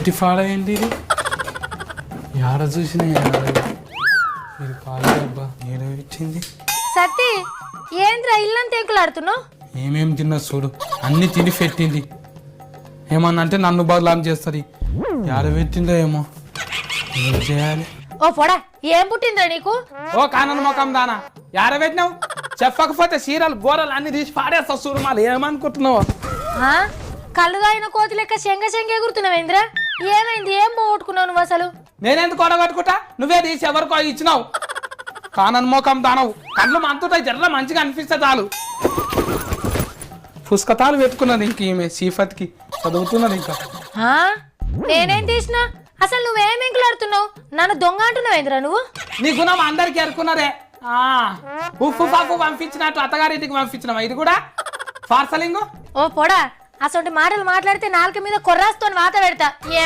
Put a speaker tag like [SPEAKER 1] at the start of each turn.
[SPEAKER 1] ఇటు పాడేయండి ఇది. యాడ చూసినా ఇది కాలేదబ్బా ఏడ ఇచ్చింది.
[SPEAKER 2] సత్తి ఏంద్రా ఇల్లంతా ఎంకులాడుతున్నావు
[SPEAKER 1] ఏమేం తిన్నా చూడు అన్ని తిని పెట్టింది. ఏమన్నా అంటే నన్ను బదలాం చేస్తుంది. యాడ పెట్టిందో ఏమో ఏం చేయాలి?
[SPEAKER 2] ఓ పొడా ఏం పుట్టిందిరా నీకు?
[SPEAKER 1] ఓ కానన్ ముఖం దానా యాడ పెట్టినావు? చెప్పకపోతే చీరలు గోరలు అన్ని తీసి పాడేస్తా చూడు మళ్ళీ. ఏమనుకుంటున్నావు?
[SPEAKER 2] కళ్ళు తాగిన కోతి లెక్క శంగ శంగ ఎగురుతున్నావేంద్రా? ఏమైంది? ఏం పోగొట్టుకున్నావు నువ్వు అసలు?
[SPEAKER 1] నేనెందుకు కొడగట్టుకుంటా నువ్వే తీసి ఎవరికో ఇచ్చినావు. కానన్ ముఖం దానవు. కళ్ళు మంతుంటాయి జర్ర మంచిగా అనిపిస్తే చాలు. పుస్తకాలు పెట్టుకున్నది ఇంక ఈమె సీఫత్కి చదువుతున్నది ఇంకా.
[SPEAKER 2] ఆ? నేనేం తీసినా? అసలు నువ్వేం ఎంకులాడుతున్నావు నన్ను దొంగ అంటున్నావేంద్రా నువ్వు?
[SPEAKER 1] నీ గుణం అందరికి ఎరుకున్నదే ఆ, ఉప్పు పాపు పంపించినట్టు అత్తగారింటికి పంపించినావా ఇది కూడా? పార్సలింగ్?
[SPEAKER 2] ఓ పొడా అసలు మాటలు మాట్లాడితే నాలుక మీద కొర్రాస్తోని వాత పెడతా. ఏం